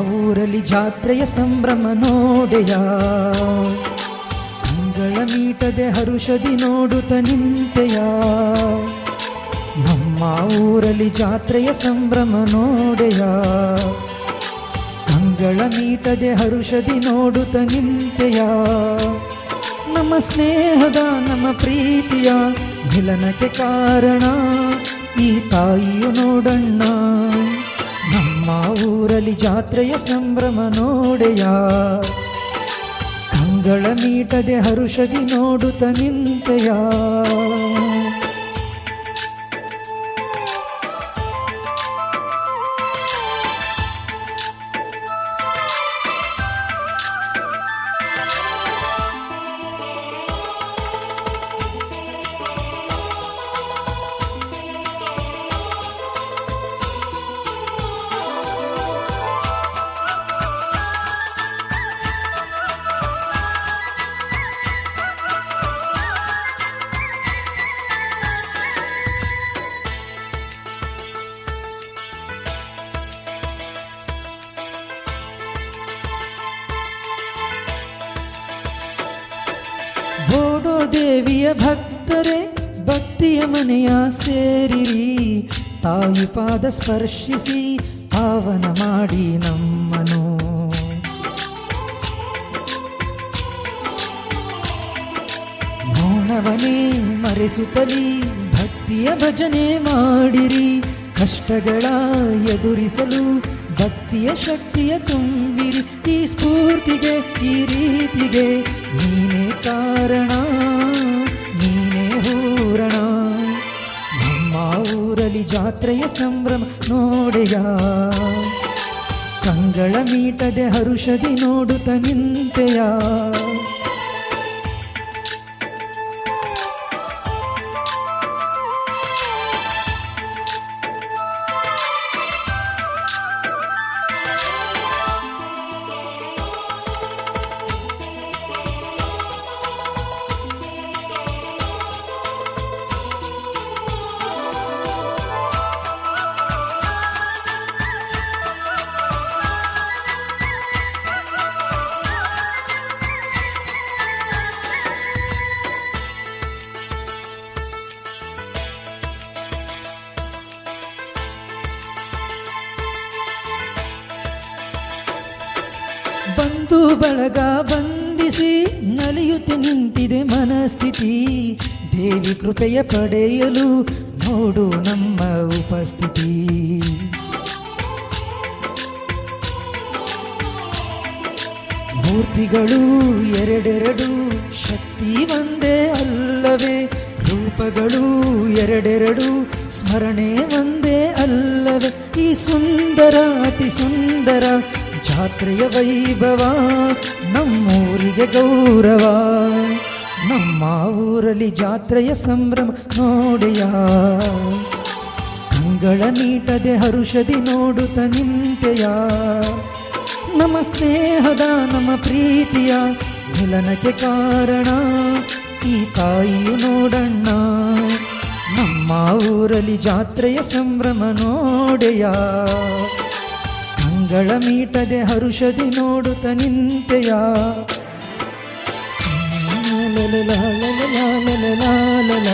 ಊರಲ್ಲಿ ಜಾತ್ರೆಯ ಸಂಭ್ರಮ ನೋಡೆಯ. ಅಂಗಳ ಮೀಟದೆ ಹರುಷದಿ ನೋಡುತ್ತ ನಿಂತೆಯ. ನಮ್ಮ ಊರಲ್ಲಿ ಜಾತ್ರೆಯ ಸಂಭ್ರಮ ನೋಡೆಯ. ಅಂಗಳ ಮೀಟದೆ ಹರುಷದಿ ನೋಡುತ್ತ ನಿಂತೆಯ. ನಮ್ಮ ಸ್ನೇಹದ, ನಮ್ಮ ಪ್ರೀತಿಯ ಮಿಲನಕ್ಕೆ ಕಾರಣ ಈ ತಾಯಿಯು ನೋಡಣ್ಣ. ನಮ್ಮ ಊರಲ್ಲಿ ಜಾತ್ರೆಯ ಸಂಭ್ರಮ ನೋಡೆಯ. ಕಂಗಳ ಮೀಟದೆ ಹರುಷದಿ ನೋಡುತ್ತ ನಿಂತೆಯ. ಬೋಡೋ ದೇವಿಯ ಭಕ್ತರೇ, ಭಕ್ತಿಯ ಮನೆಯ ಸೇರಿರಿ. ತಾಯಿ ಪಾದ ಸ್ಪರ್ಶಿಸಿ, ಪಾವನ ಮಾಡಿ ನಮ್ಮನು ಮೌನವನೇ ಮರೆಸುತ್ತಲಿ ಭಕ್ತಿಯ ಭಜನೆ ಮಾಡಿರಿ. ಕಷ್ಟಗಳ ಎದುರಿಸಲು ಭಕ್ತಿಯ ಶಕ್ತಿಯ ತುಂಬಿರಿ. ಈ ಸ್ಫೂರ್ತಿಗೆ, ಈ ರೀತಿಗೆ ನೀನೇ ಕಾರಣ ನೀನೇ ಹೂರಣ. ನಮ್ಮ ಊರಲ್ಲಿ ಜಾತ್ರೆಯ ಸಂಭ್ರಮ ನೋಡೆಯ. ಕಂಗಳ ಮೀಟದೆ ಹರುಷದಿ ನೋಡುತ್ತ ನಿಂತೆಯ. ಬಂಧು ಬಳಗ ಬಂಧಿಸಿ ನಲಿಯುತ್ತೆ ನಿಂತಿದೆ ಮನಸ್ಥಿತಿ. ದೇವಿ ಕೃಪೆಯ ಪಡೆಯಲು ನೋಡು ನಮ್ಮ ಉಪಸ್ಥಿತಿ. ಮೂರ್ತಿಗಳು ಎರಡೆರಡು ಶಕ್ತಿ ಒಂದೇ ಅಲ್ಲವೇ? ರೂಪಗಳು ಎರಡೆರಡು ಸ್ಮರಣೆ ಒಂದೇ ಅಲ್ಲವೇ? ಈ ಸುಂದರ, ಅತಿ ಸುಂದರ ಜಾತ್ರೆಯ ವೈಭವ, ನಮ್ಮೂರಿಗೆ ಗೌರವ. ನಮ್ಮ ಊರಲ್ಲಿ ಜಾತ್ರೆಯ ಸಂಭ್ರಮ ನೋಡೆಯ. ಕಂಗಳ ನೀಟದೆ ಹರುಷದಿ ನೋಡುತ್ತ ನಿಂತೆಯ. ನಮ್ಮ ಸ್ನೇಹದ, ನಮ್ಮ ಪ್ರೀತಿಯ ಮಿಲನಕ್ಕೆ ಕಾರಣ ಈ ತಾಯಿಯು ನೋಡಣ್ಣ. ನಮ್ಮ ಊರಲ್ಲಿ ಜಾತ್ರೆಯ ಸಂಭ್ರಮ ನೋಡೆಯ. ಕಂಗಳ ಮೀಟದೆ ಹರುಷದಿ ನೋಡುತ್ತ ನಿಂತೆಯ ಲಲಲ ಲಲಲ ಲಲಲ ಲಲಲ